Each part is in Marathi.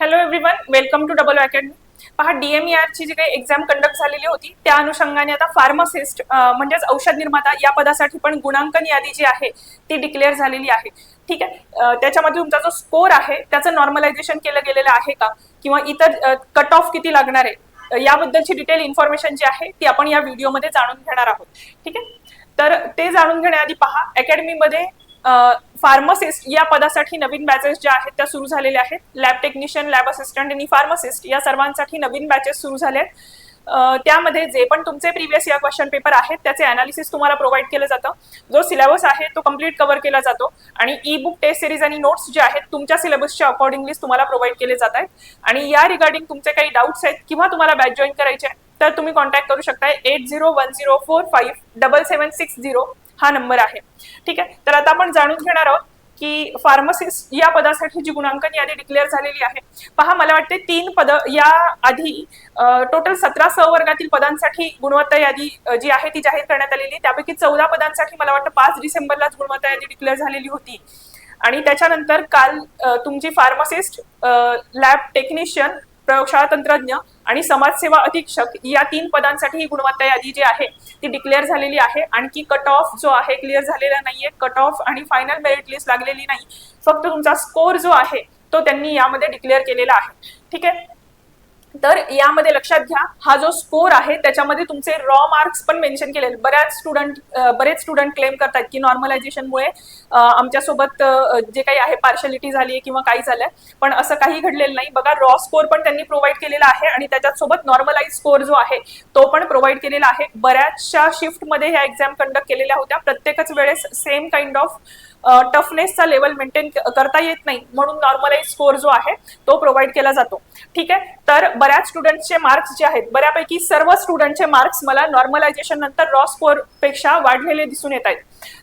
Hello everyone welcome to double academy पहा डीएमईआरची जी काही एक्झाम कंडक्ट झालेली होती त्या अनुषंगाने आता फार्मासिस्ट म्हणजेच औषध निर्माता या पदासाठी पण गुणांकन यादी जी आहे ती डिक्लेअर झालेली आहे. ठीक आहे? त्याच्यामध्ये तुमचा जो स्कोर आहे त्याचं नॉर्मलायझेशन केलं गेलेलं आहे का? किंवा इतर कट ऑफ किती लागणार आहे? याबद्दलची डिटेल इन्फॉर्मेशन जी आहे ती आपण या व्हिडिओमध्ये जाणून घेणार आहोत. ठीक आहे? तर ते जाणून घेण्याआधी पहा अकॅडमीमध्ये फार्मसिस्ट या पदासाठी नवीन बॅचेस ज्या आहेत त्या सुरू झालेल्या आहेत. लॅब टेक्निशियन लॅब असिस्टंट आणि फार्मासिस्ट या सर्वांसाठी नवीन बॅचेस सुरू झाले आहेत त्यामध्ये जे पण तुमचे प्रिव्हियस या क्वेश्चन पेपर आहेत त्याचे अनालिसिस तुम्हाला प्रोव्हाइड केलं जातं. जो सिलेबस आहे तो कंप्लीट कव्हर केला जातो. आणि ई बुक टेस्ट सिरीज आणि नोट्स जे आहेत तुमच्या सिलेबसच्या अकॉर्डिंगली तुम्हाला प्रोव्हाइड केले जात आहेत. आणि या रिगार्डिंग तुमचे काही डाऊट्स आहेत किंवा तुम्हाला बॅच जॉईन करायचे आहे, तर तुम्ही कॉन्टॅक्ट करू शकता eight zero one zero four five double seven six zero हा नंबर आहे. ठीक आहे? तर आता आपण जाणून घेणार आहोत की फार्मसिस्ट या पदासाठी जी गुणांकन यादी डिक्लेअर झालेली आहे पहा मला वाटते तीन पद या आधी टोटल सतरा सहवर्गातील पदांसाठी गुणवत्ता यादी जी आहे ती जाहीर करण्यात आलेली. आहे. त्यापैकी चौदा पदांसाठी मला वाटतं पाच डिसेंबरलाच गुणवत्ता यादी डिक्लेअर झालेली होती. आणि त्याच्यानंतर काल तुमची फार्मासिस्ट लॅब टेक्निशियन प्रयोगशाळा तंत्रज्ञ आणि समाजसेवा अधीक्षक या तीन पदांसाठी ही गुणवत्ता यादी जी आहे ती डिक्लेअर झालेली आहे. आणखी कट ऑफ जो आहे क्लिअर झालेला नाहीये. कट ऑफ आणि फायनल मेरिट लिस्ट लागलेली नाही. फक्त तुमचा स्कोर जो आहे तो त्यांनी यामध्ये डिक्लेअर केलेला आहे. ठीक आहे? तर यामध्ये लक्षात घ्या हा जो स्कोर आहे त्याच्यामध्ये तुमचे रॉ मार्क्स पण मेन्शन केलेले बऱ्याच स्टुडंट बरेच स्टुडंट क्लेम करतात की नॉर्मलायझेशनमुळे आमच्यासोबत जे काही आहे पार्शलिटी झाली आहे किंवा काही झालंय. पण असं काही घडलेलं नाही. बघा रॉ स्कोर पण त्यांनी प्रोव्हाइड केलेला आहे आणि त्याच्यात सोबत नॉर्मलाइज स्कोर जो आहे तो पण प्रोव्हाइड केलेला आहे. बऱ्याचशा शिफ्टमध्ये ह्या एक्झाम कंडक्ट केलेल्या होत्या. प्रत्येकच वेळेस सेम काइंड ऑफ टफनेसचा लेवल मेंटेन करता येत नाही म्हणून नॉर्मलाइज स्कोर जो आहे तो प्रोव्हाइड केला जातो. ठीक आहे? तर बऱ्याच स्टुडंटचे मार्क्स जे आहेत बऱ्यापैकी सर्व स्टुडंटचे मार्क्स मला नॉर्मलायझेशन नंतर रॉ स्कोरपेक्षा वाढलेले दिसून येत आहेत.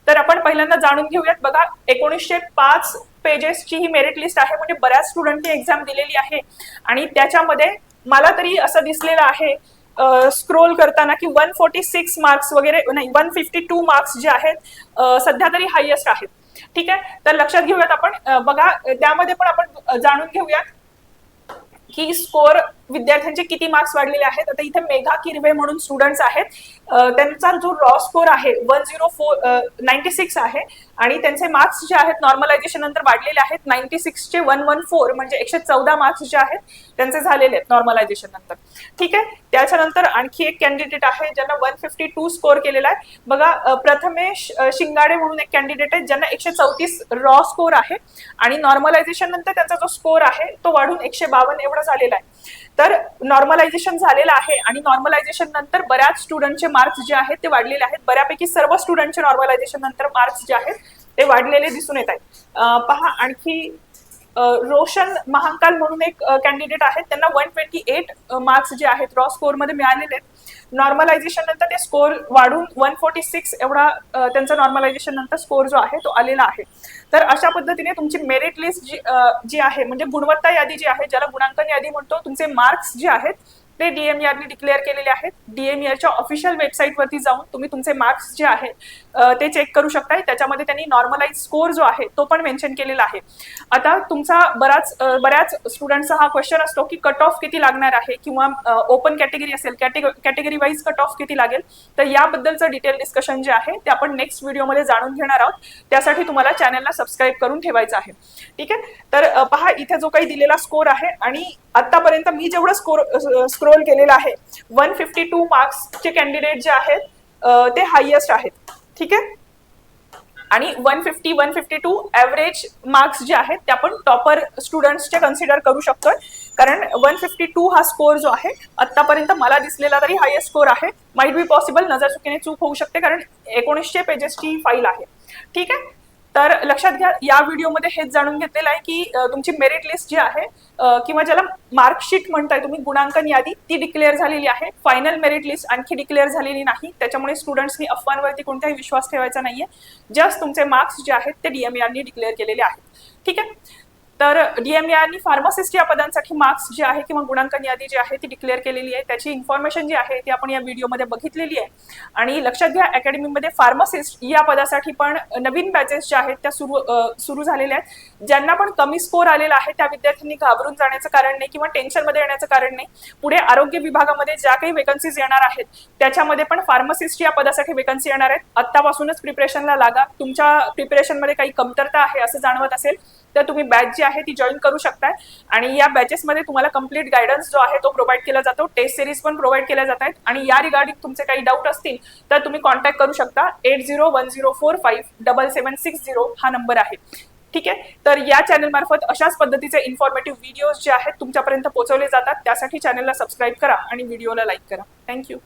तर आपण पहिल्यांदा जाणून घेऊयात. बघा एकोणीसशे पाच पेजेसची ही मेरिट लिस्ट आहे म्हणजे बऱ्याच स्टुडंटनी एक्झाम दिलेली आहे. आणि त्याच्यामध्ये मला तरी असं दिसलेलं आहे स्क्रोल करताना की वन फोर्टी सिक्स मार्क्स वगैरे नाही वन फिफ्टी टू मार्क्स जे आहेत सध्या तरी हायेस्ट आहेत. ठीक आहे? तर लक्षात घेऊयात आपण. बघा त्यामध्ये पण आपण जाणून घेऊयात की स्कोर विद्यार्थ्यांचे किती मार्क्स वाढलेले आहेत. आता इथे मेघा किरवे म्हणून स्टुडंट्स आहेत. त्यांचा जो रॉ स्कोर आहे one zero four ninety six आहे. आणि त्यांचे मार्क्स जे आहेत नॉर्मलायझेशन नंतर वाढलेले आहेत. नाईन्टी सिक्सचे वन वन फोर म्हणजे एकशे चौदा मार्क्स जे आहेत त्यांचे झालेले आहेत नॉर्मलायझेशन नंतर. ठीक आहे? त्याच्यानंतर आणखी एक कॅन्डिडेट आहे ज्यांना वन फिफ्टी टू स्कोर केलेला आहे. बघा प्रथमेश शिंगाडे म्हणून एक कॅन्डिडेट आहे ज्यांना एकशे चौतीस रॉ स्कोर आहे. आणि नॉर्मलायझेशन नंतर त्यांचा जो स्कोर आहे तो वाढून एकशे बावन्न एवढा झालेला आहे. तर नॉर्मलायझेशन झालेलं आहे आणि नॉर्मलायझेशन नंतर बऱ्याच स्टुडंटचे मार्क्स जे आहेत ते वाढलेले आहेत. बऱ्यापैकी सर्व स्टुडंटचे नॉर्मलायझेशन नंतर मार्क्स जे आहेत ते वाढलेले दिसून येत आहेत. पहा आणखी रोशन महाकाल म्हणून एक कॅन्डिडेट आहेत. त्यांना वन ट्वेंटी एट मार्क्स जे आहेत रॉ स्कोरमध्ये मिळालेले आहेत. नॉर्मलायझेशन नंतर ते स्कोर वाढून वन फोर्टी सिक्स एवढा त्यांचा नॉर्मलायझेशन नंतर स्कोर जो आहे तो आलेला आहे. तर अशा पद्धतीने तुमची मेरिट लिस्ट जी जी आहे म्हणजे गुणवत्ता यादी जी आहे ज्याला गुणांकन यादी म्हणतो तुमचे मार्क्स जे आहेत ते डीएमईआरने डिक्लेअर केलेले आहेत. डीएमईआरच्या ऑफिशियल वेबसाईटवरती जाऊन तुम्ही तुमचे मार्क्स जे आहेत ते चेक करू शकताय. त्याच्यामध्ये त्यांनी नॉर्मलाइज स्कोर जो आहे तो पण मेन्शन केलेला आहे. आता तुमचा बराच बऱ्याच स्टुडंटचा हा क्वेश्चन असतो की कट ऑफ किती लागणार आहे किंवा ओपन कॅटेगरी असेल कॅटेगरी वाईज कट ऑफ किती लागेल? तर याबद्दलचं डिटेल डिस्कशन जे आहे ते आपण नेक्स्ट व्हिडिओमध्ये जाणून घेणार आहोत. त्यासाठी तुम्हाला चॅनलला सबस्क्राईब करून ठेवायचं आहे. ठीक आहे? तर पहा इथे जो काही दिलेला स्कोर आहे आणि आतापर्यंत मी जेवढं स्कोर स्क्रोल केलेलं आहे वन फिफ्टी टू मार्क्सचे कॅन्डिडेट जे आहेत ते हायेस्ट आहेत. ठीक आहे? आणि one fifty one fifty two average marks जे आहेत ते आपण टॉपर स्टुडंट्सचे कन्सिडर करू शकतोय. कारण वन फिफ्टी टू हा स्कोर जो आहे आतापर्यंत मला दिसलेला तरी हायेस्ट स्कोर आहे. माईट बी पॉसिबल नजर चुकीने चूक होऊ शकते कारण एकोणीसशे पेजेसची फाईल आहे. ठीक आहे? तर लक्षात घ्या या व्हिडिओमध्ये हेच जाणून घेतलेलं आहे की तुमची मेरिट लिस्ट जी आहे किंवा ज्याला मार्कशीट म्हणताय तुम्ही गुणांकन यादी ती डिक्लेअर झालेली आहे. फायनल मेरिट लिस्ट आणखी डिक्लेअर झालेली नाही. त्याच्यामुळे स्टुडंट्सनी अफवांवरती कोणताही विश्वास ठेवायचा नाहीये. जस्ट तुमचे मार्क्स जे आहेत ते डीएमईआरनी डिक्लेअर केलेले आहेत. ठीक आहे? तर डीएमआर आणि फार्मासिस्ट या पदांसाठी मार्क्स जे आहे किंवा गुणांकन यादी जी आहे ती डिक्लेअर केलेली आहे. त्याची इन्फॉर्मेशन जी आहे ती आपण या व्हिडिओमध्ये बघितलेली आहे. आणि लक्षात घ्या अकॅडमीमध्ये फार्मासिस्ट या पदासाठी पण नवीन बॅचेस ज्या आहेत त्या सुरू सुरू झालेल्या आहेत. ज्यांना पण कमी स्कोर आलेला आहे त्या विद्यार्थ्यांनी घाबरून जाण्याचं कारण नाही किंवा टेन्शनमध्ये येण्याचं कारण नाही. पुढे आरोग्य विभागामध्ये ज्या काही वेकन्सीज येणार आहेत त्याच्यामध्ये पण फार्मासिस्ट या पदासाठी वेकन्सी येणार आहेत. आत्तापासूनच प्रिपरेशनला लागा. तुमच्या प्रिपरेशनमध्ये काही कमतरता आहे असं जाणवत असेल तर तुम्ही बॅच जी आहे ती जॉईन करू शकताय. आणि या बॅचेसमध्ये तुम्हाला कंप्लीट गायडन्स जो आहे तो प्रोव्हाइड केला जातो. टेस्ट सिरीज पण प्रोव्हाइड केल्या जात आहेत. आणि या रिगार्डिंग तुमचे काही डाऊट असतील तर तुम्ही कॉन्टॅक्ट करू शकता. Eight zero one zero four five double seven six zero हा नंबर आहे. ठीक आहे? तर या चॅनल मार्फत अशाच पद्धतीचे इन्फॉर्मेटिव्ह व्हिडिओज जे आहेत तुमच्यापर्यंत पोहोचवले जातात. त्यासाठी चॅनलला सबस्क्राईब करा आणि व्हिडिओला लाईक करा. थँक्यू